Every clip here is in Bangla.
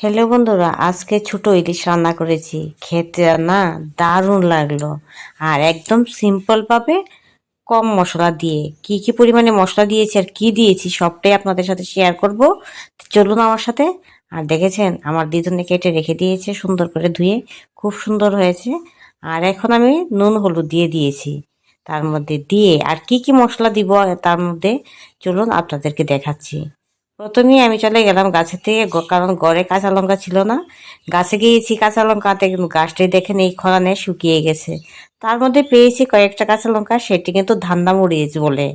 হ্যালো বন্ধুরা, আজকে ছোট ইলিশ রান্না করেছি। খেতে না দারুণ লাগল। আর একদম সিম্পল ভাবে কম মশলা দিয়ে, কি কি পরিমাণে মশলা দিয়েছি আর কি দিয়েছি সবটাই আপনাদের সাথে শেয়ার করব। চলুন আমার সাথে। আর দেখেছেন, আমার দিদনে কেটে রেখে দিয়েছে, সুন্দর করে ধুয়ে খুব সুন্দর হয়েছে। আর এখন আমি নুন হলুদ দিয়ে দিয়েছি। তার মধ্যে দিয়ে আর কি কি মশলা দিব তার মধ্যে চলুন আপনাদেরকে দেখাচ্ছি। প্রথমেই আমি চলে গেলাম গাছের থেকে কারণ গড়ে কাঁচা লঙ্কা ছিল না। গাছে গিয়েছি কাঁচা লঙ্কাতে কিন্তু গাছটি দেখেন এই খরানে শুকিয়ে গেছে। তার মধ্যে পেয়েছি কয়েকটা কাঁচা লঙ্কা, সেটি কিন্তু ধান্দা মরিচ বলে।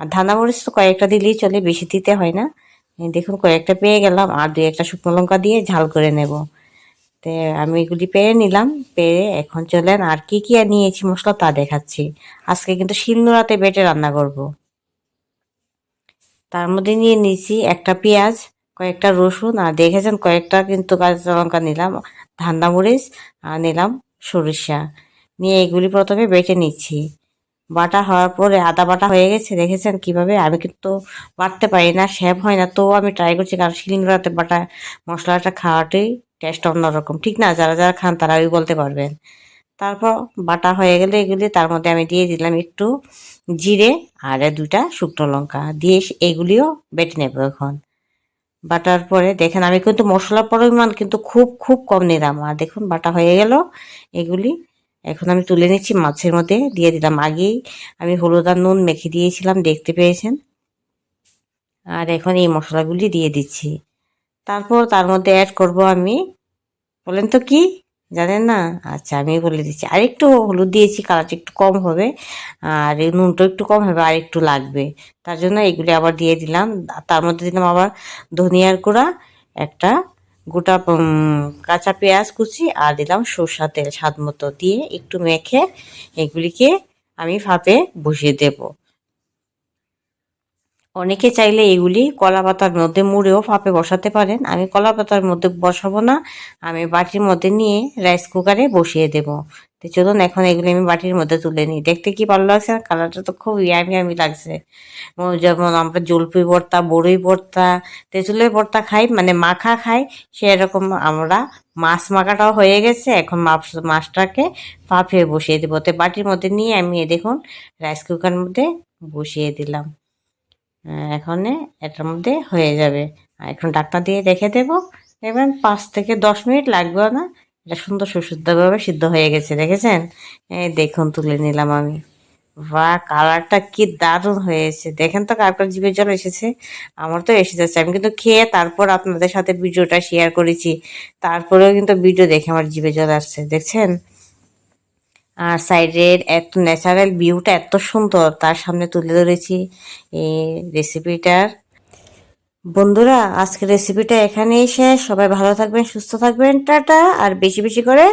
আর ধান্দা মরিচ তো কয়েকটা দিলেই চলে, বেশি দিতে হয় না। দেখুন, কয়েকটা পেয়ে গেলাম, আর দুই একটা শুকনো লঙ্কা দিয়ে ঝাল করে নেব। তে আমি এগুলি পেরে নিলাম, পেরে এখন চলেন, আর কি কি নিয়েছি মশলা তা দেখাচ্ছি। আজকে কিন্তু শিলনোড়াতে বেটে রান্না করব। তার মধ্যে নিয়ে নিয়েছি একটা পেঁয়াজ, কয়েকটা রসুন, আর দেখেছেন কয়েকটা কিন্তু কাঁচা লঙ্কা নিলাম, ধান্দা মরিচ, আর নিলাম সরিষা। নিয়ে এগুলি প্রথমে বেটে নিচ্ছি। বাটা হওয়ার পরে আদা বাটা হয়ে গেছে, দেখেছেন কীভাবে? আমি কিন্তু বাটতে পারি না, শেপ হয় না, তো আমি ট্রাই করছি কারণ শিলিংড়াতে বাটা মশলাটা খাওয়াটাই টেস্ট অন্যরকম। ঠিক না? যারা যারা খান তারা ওই বলতে পারবেন। তারপর বাটা হয়ে গেলে এগুলি তার মধ্যে আমি দিয়ে দিলাম একটু জিরে আর দুইটা শুকনো লঙ্কা। দিয়ে এগুলিও বেটে নেব এখন। বাটার পরে দেখেন আমি কিন্তু মশলার পরিমাণ কিন্তু খুব খুব কম নিলাম। আর দেখুন বাটা হয়ে গেল। এগুলি এখন আমি তুলে নিচ্ছি মাছের মধ্যে, দিয়ে দিলাম। আগেই আমি হলুদ আর নুন মেখে দিয়েছিলাম, দেখতে পেয়েছেন? আর এখন এই মশলাগুলি দিয়ে দিচ্ছি। তারপর তার মধ্যে অ্যাড করব আমি, বলেন তো কি? জানেন না? আচ্ছা আমি বলে দিচ্ছি। আর একটু হলুদ দিয়েছি, কালারটা একটু কম হবে। আর নুনটা একটু কম হবে, আর একটু লাগবে। তার জন্য এগুলি আবার দিয়ে দিলাম। তার মধ্যে দিলাম আবার ধনিয়ার গুঁড়া, একটা গোটা কাঁচা পেঁয়াজ কুচি, আর দিলাম সর্ষা তেল স্বাদ মতো। দিয়ে একটু মেখে এগুলিকে আমি ভাপে বসিয়ে দেবো। অনেকে চাইলে এগুলি কলা পাতার মধ্যে মুড়েও ফাঁপে বসাতে পারেন। আমি কলা পাতার মধ্যে বসাবো না, আমি বাটির মধ্যে নিয়ে রাইস কুকারে বসিয়ে দেব। তো চলুন এখন এগুলি আমি বাটির মধ্যে তুলে নিই। দেখতে কি ভালো লাগছে? কালারটা তো খুব ইয়ামি ইয়ামি লাগছে। যেমন আমরা জলপুই ভর্তা, বড়ই ভর্তা, তেঁতুলের ভর্তা খাই মানে মাখা খাই, সেরকম আমরা মাছ মাখাটাও হয়ে গেছে। এখন মাছ, মাছটাকে ফাঁপে বসিয়ে দেবো। তো বাটির মধ্যে নিয়ে আমি দেখুন, রাইস কুকারের মধ্যে বসিয়ে দিলাম। এখন এটার মধ্যে হয়ে যাবে। এখন ডাক্তার দিয়ে রেখে দেবো। দেখবেন পাঁচ থেকে দশ মিনিট লাগবে না। এটা সুন্দর সুশুদ্ধভাবে সিদ্ধ হয়ে গেছে, দেখেছেন? এই দেখুন, তুলে নিলাম আমি। বা কালারটা কি দারুণ হয়েছে। দেখেন তো কার কার জল এসেছে। আমার তো এসে যাচ্ছে। আমি কিন্তু খেয়ে তারপর আপনাদের সাথে ভিডিওটা শেয়ার করেছি। তারপরেও কিন্তু ভিডিও দেখে আমার জিভে জল আসছে, দেখছেন? আর সাইডের এত ন্যাচারাল ভিউটা এত সুন্দর, তার সামনে তুলে ধরেছি এই রেসিপিটার বন্ধুরা, আজকের রেসিপিটা এখানেই শেষ। সবাই ভালো থাকবেন, সুস্থ থাকবেন, টাটা। আর বেশি বেশি করে